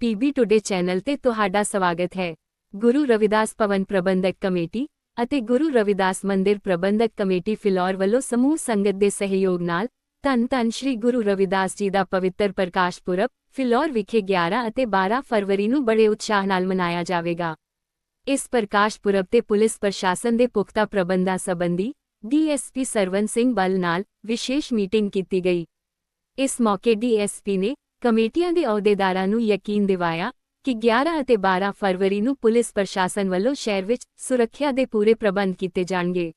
PB today channel ਤੇ ਤੁਹਾਡਾ ਸਵਾਗਤ ਹੈ। ਗੁਰੂ ਰਵਿਦਾਸ ਭਵਨ ਪ੍ਰਬੰਧਕ ਕਮੇਟੀ ਅਤੇ ਗੁਰੂ ਰਵਿਦਾਸ ਮੰਦਿਰ ਪ੍ਰਬੰਧਕ ਕਮੇਟੀ ਫਿਲੌਰ ਵੱਲੋਂ ਸਮੂਹ ਸੰਗਤ ਦੇ ਸਹਿਯੋਗ ਨਾਲ ਧੰਨ ਧੰਨ ਸ੍ਰੀ ਗੁਰੂ ਰਵਿਦਾਸ ਜੀ ਦਾ ਪਵਿੱਤਰ ਪ੍ਰਕਾਸ਼ ਪੁਰਬ ਫਿਲੌਰ ਵਿਖੇ 11 ਅਤੇ 12 ਫਰਵਰੀ ਨੂੰ ਬੜੇ ਉਤਸ਼ਾਹ ਨਾਲ ਮਨਾਇਆ ਜਾਵੇਗਾ। ਇਸ ਪ੍ਰਕਾਸ਼ ਪੁਰਬ ਤੇ ਪੁਲਿਸ ਪ੍ਰਸ਼ਾਸਨ ਦੇ ਪੁਖਤਾ ਪ੍ਰਬੰਧਾਂ ਸੰਬੰਧੀ ਡੀਐਸਪੀ ਸਰਵਨ ਸਿੰਘ ਬਲ ਨਾਲ ਵਿਸ਼ੇਸ਼ ਮੀਟਿੰਗ ਕੀਤੀ ਗਈ। ਇਸ ਮੌਕੇ ਡੀਐਸਪੀ ਨੇ ਕਮੇਟੀਆਂ ਦੇ ਅਹੁਦੇਦਾਰਾਂ ਨੂੰ ਯਕੀਨ ਦਿਵਾਇਆ ਕਿ 11 ਅਤੇ 12 ਫਰਵਰੀ ਨੂੰ ਪੁਲਿਸ ਪ੍ਰਸ਼ਾਸਨ ਵੱਲੋਂ ਸ਼ਹਿਰ ਵਿੱਚ ਸੁਰੱਖਿਆ ਦੇ ਪੂਰੇ ਪ੍ਰਬੰਧ ਕੀਤੇ ਜਾਣਗੇ।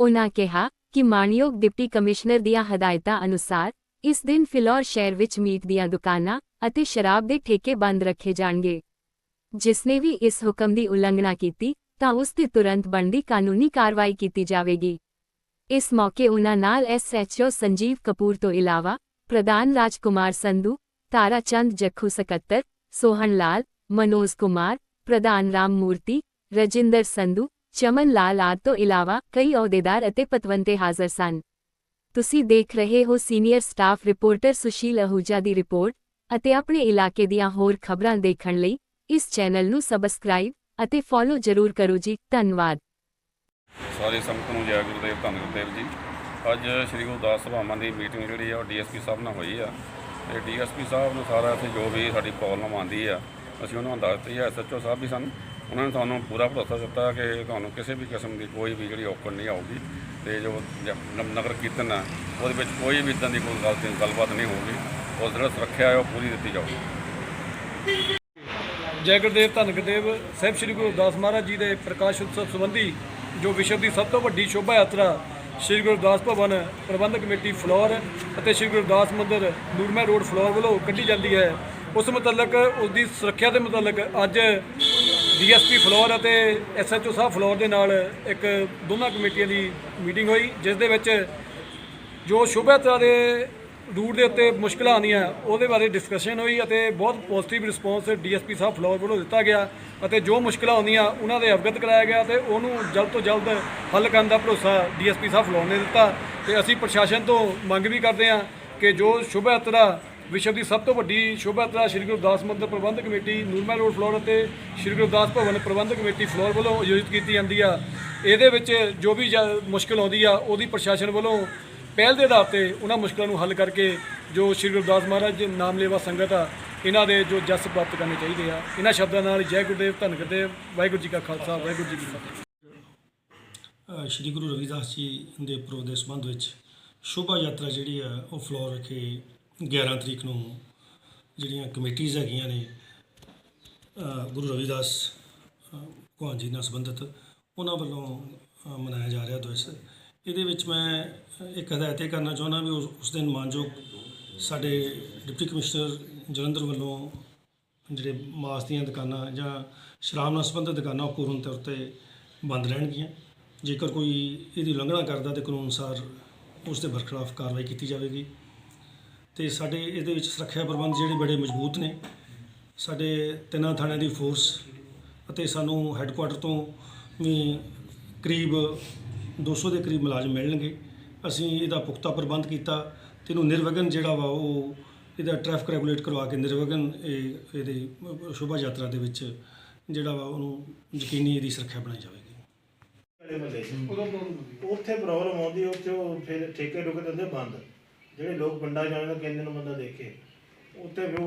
ਉਨ੍ਹਾਂ ਕਿਹਾ ਕਿ ਮਾਨਯੋਗ ਡਿਪਟੀ ਕਮਿਸ਼ਨਰ ਦੀਆਂ ਹਦਾਇਤਾਂ ਅਨੁਸਾਰ ਇਸ ਦਿਨ ਫਿਲੌਰ ਸ਼ਹਿਰ ਵਿੱਚ ਮੀਟ ਦੀਆਂ ਦੁਕਾਨਾਂ ਅਤੇ ਸ਼ਰਾਬ ਦੇ ਠੇਕੇ ਬੰਦ ਰੱਖੇ ਜਾਣਗੇ। ਜਿਸਨੇ ਵੀ ਇਸ ਹੁਕਮ ਦੀ ਉਲੰਘਣਾ ਕੀਤੀ, ਤਾਂ ਉਸ ਤੇ ਤੁਰੰਤ ਬਣਦੀ ਕਾਨੂੰਨੀ ਕਾਰਵਾਈ ਕੀਤੀ ਜਾਵੇਗੀ। ਇਸ ਮੌਕੇ ਉਨ੍ਹਾਂ ਨਾਲ ਐਸਐਚਓ ਸੰਜੀਵ ਕਪੂਰ ਤੋਂ ਇਲਾਵਾ ਪ੍ਰਧਾਨ ਰਾਜਕੁਮਾਰ ਸੰਧੂ ਤਾਰਾ ਚੰਦ ਜੱਖੂ ਸਕੱਤਰ ਸੋਹਣ ਲਾਲ ਮਨੋਜ ਕੁਮਾਰ ਪ੍ਰਧਾਨ ਰਾਮ ਮੂਰਤੀ ਰਜਿੰਦਰ ਸੰਧੂ ਚਮਨ ਲਾਲ ਆਦਿ ਤੋਂ ਇਲਾਵਾ ਕਈ ਅਹੁਦੇਦਾਰ ਅਤੇ ਪਤਵੰਤੇ ਹਾਜ਼ਰ ਸਨ ਤੁਸੀਂ ਦੇਖ ਰਹੇ ਹੋ senior staff reporter Sushil Ahuja ਦੀ ਰਿਪੋਰਟ ਅਤੇ ਆਪਣੇ ਇਲਾਕੇ ਦੀਆਂ ਹੋਰ ਖਬਰਾਂ ਦੇਖਣ ਲਈ ਇਸ ਚੈਨਲ ਨੂੰ ਸਬਸਕ੍ਰਾਈਬ ਅਤੇ ਫੋਲੋ ਜ਼ਰੂਰ ਕਰੋ ਜੀ ਧੰਨਵਾਦ ਸਾਰੇ ਸੰਗਤ ਨੂੰ ਜੈ ਗੁਰਦੇਵ, ਧੰਨ ਗੁਰਦੇਵ ਜੀ। ਅੱਜ ਸ੍ਰੀ ਗੁਰਦਾਸ ਸਭਾਵਾਂ ਦੀ ਮੀਟਿੰਗ ਜਿਹੜੀ ਆ ਉਹ ਡੀਐਸਪੀ ਸਾਹਿਬ ਨਾਲ ਹੋਈ ਆ। ਤੇ ਡੀਐਸਪੀ ਸਾਹਿਬ ਨੂੰ ਸਾਰਾ ਇੱਥੇ ਜੋ ਵੀ ਸਾਡੀ ਪ੍ਰੋਬਲਮ ਆਉਂਦੀ ਆ, ਅਸੀਂ ਉਹਨਾਂ ਨੂੰ ਦੱਸਤੀ ਆ ਐਸਐਚਓ ਸਾਹਿਬ ਵੀ ਸਨ, ਉਹਨਾਂ ਨੇ ਤੁਹਾਨੂੰ ਪੂਰਾ ਭਰੋਸਾ ਦਿੱਤਾ ਕਿ ਤੁਹਾਨੂੰ ਕਿਸੇ ਵੀ ਕਿਸਮ ਦੀ ਕੋਈ ਵੀ ਜਿਹੜੀ ਔਕੜ ਨਹੀਂ ਆਊਗੀ ਤੇ ਜੋ ਨਗਰ ਕੀਰਤਨ ਆ, ਉਹਦੇ ਵਿੱਚ ਕੋਈ ਵੀ ਇਦਾਂ ਦੀ ਕੋਈ ਗੱਲ ਤੇ ਗੱਲਬਾਤ ਨਹੀਂ ਹੋਊਗੀ ਉਸ ਜਿਹੜਾ ਸੁਰੱਖਿਆ ਹੈ ਉਹ ਪੂਰੀ ਦਿੱਤੀ ਜਾਊਗੀ। ਜੈ ਗੁਰਦੇਵ, ਧੰਨ ਗੁਰਦੇਵ, ਸਾਹਿਬ ਸ੍ਰੀ ਗੁਰੂ ਦਾਸ ਮਹਾਰਾਜ ਜੀ ਦੇ ਪ੍ਰਕਾਸ਼ ਉਤਸਵ ਸੰਬੰਧੀ ਜੋ ਵਿਸ਼ਵ ਦੀ ਸਭ ਤੋਂ ਵੱਡੀ ਸ਼ੋਭਾ ਯਾਤਰਾ ਸ੍ਰੀ ਗੁਰਦਾਸ ਭਵਨ ਪ੍ਰਬੰਧਕ ਕਮੇਟੀ ਫਲੋਰ ਅਤੇ ਸ੍ਰੀ ਗੁਰਦਾਸ ਮੰਦਿਰ ਨੂਰਮਹਿ ਰੋਡ ਫਲੋਰ ਵੱਲੋਂ ਕੱਢੀ ਜਾਂਦੀ ਹੈ। ਉਸ ਮੁਤਲਕ ਉਸ ਦੀ ਸੁਰੱਖਿਆ ਦੇ ਮੁਤਲਕ ਅੱਜ ਡੀਐਸਪੀ ਫਲੋਰ ਅਤੇ ਐਸਐਚਓ ਸਾਹਿਬ ਫਲੋਰ ਦੇ ਨਾਲ ਇੱਕ ਦੋਨਾਂ ਕਮੇਟੀਆਂ ਦੀ ਮੀਟਿੰਗ ਹੋਈ, ਜਿਸ ਦੇ ਵਿੱਚ ਜੋ ਸ਼ੋਭਾ ਦੇ ਰੂਟ ਦੇ ਉੱਤੇ ਮੁਸ਼ਕਲਾਂ ਆਉਂਦੀਆਂ, ਉਹਦੇ ਬਾਰੇ ਡਿਸਕਸ਼ਨ ਹੋਈ ਅਤੇ ਬਹੁਤ positive response DSP sahib Phillaur ਵੱਲੋਂ ਦਿੱਤਾ ਗਿਆ ਅਤੇ ਜੋ ਮੁਸ਼ਕਲਾਂ ਆਉਂਦੀਆਂ, ਉਹਨਾਂ ਦੇ ਅਵਗਤ ਕਰਾਇਆ ਗਿਆ ਤੇ ਉਹਨੂੰ ਜਲਦ ਤੋਂ ਜਲਦ ਹੱਲ ਕਰਨ ਦਾ ਭਰੋਸਾ ਡੀਐਸਪੀ ਸਾਹਿਬ ਫਲੋਰ ਨੇ ਦਿੱਤਾ। ਤੇ ਅਸੀਂ ਪ੍ਰਸ਼ਾਸਨ ਤੋਂ ਮੰਗ ਵੀ ਕਰਦੇ ਹਾਂ ਕਿ ਜੋ ਸ਼ੁਭ ਯਾਤਰਾ ਵਿਸ਼ਵ ਦੀ ਸਭ ਤੋਂ ਵੱਡੀ ਸ਼ੋਭਾ ਯਾਤਰਾ ਸ਼੍ਰੀ ਗੁਰਦਾਸ ਮੰਦਰ ਪ੍ਰਬੰਧਕ ਕਮੇਟੀ, ਨੂਰਮਹਿਲ ਰੋਡ ਫਲੋਰ ਅਤੇ ਸ਼੍ਰੀ ਗੁਰਦਾਸ ਭਵਨ ਪ੍ਰਬੰਧਕ ਕਮੇਟੀ ਫਲੋਰ ਵੱਲੋਂ ਆਯੋਜਿਤ ਕੀਤੀ ਜਾਂਦੀ ਆ। ਇਹਦੇ ਵਿੱਚ ਜੋ ਵੀ ਜ- ਮੁਸ਼ਕਲ ਆਉਂਦੀ ਆ, ਉਹਦੀ ਪ੍ਰਸ਼ਾਸਨ ਵੱਲੋਂ ਪਹਿਲ ਦੇ ਆਧਾਰ ਤੇ ਉਹਨਾਂ ਮੁਸ਼ਕਲਾਂ ਨੂੰ ਹੱਲ ਕਰਕੇ ਜੋ ਸ਼੍ਰੀ ਗੁਰਦਾਸ ਮਹਾਰਾਜ ਜੀ ਨਾਮਲੇਵਾ ਸੰਗਤ ਆ ਇਹਨਾਂ ਦੇ ਜੋ ਜਸ ਪ੍ਰਾਪਤ ਕਰਨੇ ਚਾਹੀਦੇ ਆ। ਇਹਨਾਂ ਸ਼ਬਦਾਂ ਨਾਲ ਜੈ ਗੁਰਦੇਵ ਧੰਨ ਗੁਰਦੇਵ ਵਾਹਿਗੁਰੂ ਜੀ ਕਾ ਖਾਲਸਾ ਵਾਹਿਗੁਰੂ ਜੀ ਕੀ ਫਤਿਹ। ਸ਼੍ਰੀ ਗੁਰੂ ਰਵਿਦਾਸ ਜੀ ਦੇ ਪੁਰਬ ਦੇ ਸੰਬੰਧ ਵਿੱਚ ਸ਼ੋਭਾ ਯਾਤਰਾ ਜਿਹੜੀ ਆ ਉਹ ਫਲੋਰ ਵਿਖੇ 11 ਤਰੀਕ ਨੂੰ ਜਿਹੜੀਆਂ ਕਮੇਟੀਆਂ ਹੈਗੀਆਂ ਨੇ ਗੁਰੂ ਰਵਿਦਾਸ ਅ, ਭਗਵਾਨ ਜੀ ਨਾਲ ਸੰਬੰਧਿਤ ਉਹਨਾਂ ਵੱਲੋਂ ਮਨਾਇਆ ਜਾ ਰਿਹਾ ਦਿਵਸ। ਇਹਦੇ ਵਿੱਚ ਮੈਂ ਇੱਕ ਹਦਾਇਤ ਇਹ ਕਰਨਾ ਚਾਹੁੰਦਾ ਵੀ ਉਸ ਉਸ ਦਿਨ ਮਾਨਯੋਗ ਸਾਡੇ ਡਿਪਟੀ ਕਮਿਸ਼ਨਰ ਜਲੰਧਰ ਵੱਲੋਂ ਜਿਹੜੇ ਮਾਸ ਦੀਆਂ ਦੁਕਾਨਾਂ ਜਾਂ ਸ਼ਰਾਬ ਨਾਲ ਸੰਬੰਧਿਤ ਦੁਕਾਨਾਂ ਉਹ ਪੂਰਨ ਤੌਰ ਤੇ ਬੰਦ ਰਹਿਣਗੀਆਂ। ਜੇਕਰ ਕੋਈ ਇਹਦੀ ਉਲੰਘਣਾ ਕਰਦਾ ਤੇ ਕਾਨੂੰਨ ਅਨੁਸਾਰ ਉਸ ਦੇ ਬਰਖਲਾਫ ਕਾਰਵਾਈ ਕੀਤੀ ਜਾਵੇਗੀ। ਤੇ ਸਾਡੇ ਇਹਦੇ ਵਿੱਚ ਸੁਰੱਖਿਆ ਪ੍ਰਬੰਧ ਜਿਹੜੇ ਬੜੇ ਮਜ਼ਬੂਤ ਨੇ। ਸਾਡੇ ਤਿੰਨਾਂ ਥਾਣਿਆਂ ਦੀ ਫੋਰਸ ਅਤੇ ਸਾਨੂੰ ਹੈੱਡਕੁਆਟਰ ਤੋਂ ਵੀ ਕਰੀਬ 200 ਦੇ ਕਰੀਬ ਮੁਲਾਜ਼ਮ ਮਿਲਣਗੇ। ਅਸੀਂ ਇਹਦਾ ਪੁਖਤਾ ਪ੍ਰਬੰਧ ਕੀਤਾ ਤੇ ਇਹਨੂੰ ਨਿਰਵਿਘਨ ਜਿਹੜਾ ਵਾ ਉਹ ਇਹਦਾ ਟ੍ਰੈਫਿਕ ਰੈਗੂਲੇਟ ਕਰਵਾ ਕੇ ਨਿਰਵਿਘਨ ਇਹ ਇਹਦੀ ਸ਼ੋਭਾ ਯਾਤਰਾ ਦੇ ਵਿੱਚ ਜਿਹੜਾ ਵਾ ਉਹਨੂੰ ਯਕੀਨੀ ਇਹਦੀ ਸੁਰੱਖਿਆ ਬਣਾਈ ਜਾਵੇਗੀ। ਵਾਲੇ ਮਹੱਲੇ 'ਚ ਉੱਥੇ ਪ੍ਰੋਬਲਮ ਆਉਂਦੀ ਉੱਥੇ ਉਹ ਫਿਰ ਠੇਕੇ ਰੁਕ ਦਿੰਦੇ ਬੰਦ। ਜਿਹੜੇ ਲੋਕ ਪਿੰਡਾਂ ਜਾਣ ਦਾ ਕਹਿੰਦੇ ਨੂੰ, ਬੰਦਾ ਦੇਖੇ। ਉੱਥੇ ਫਿਰ ਉਹ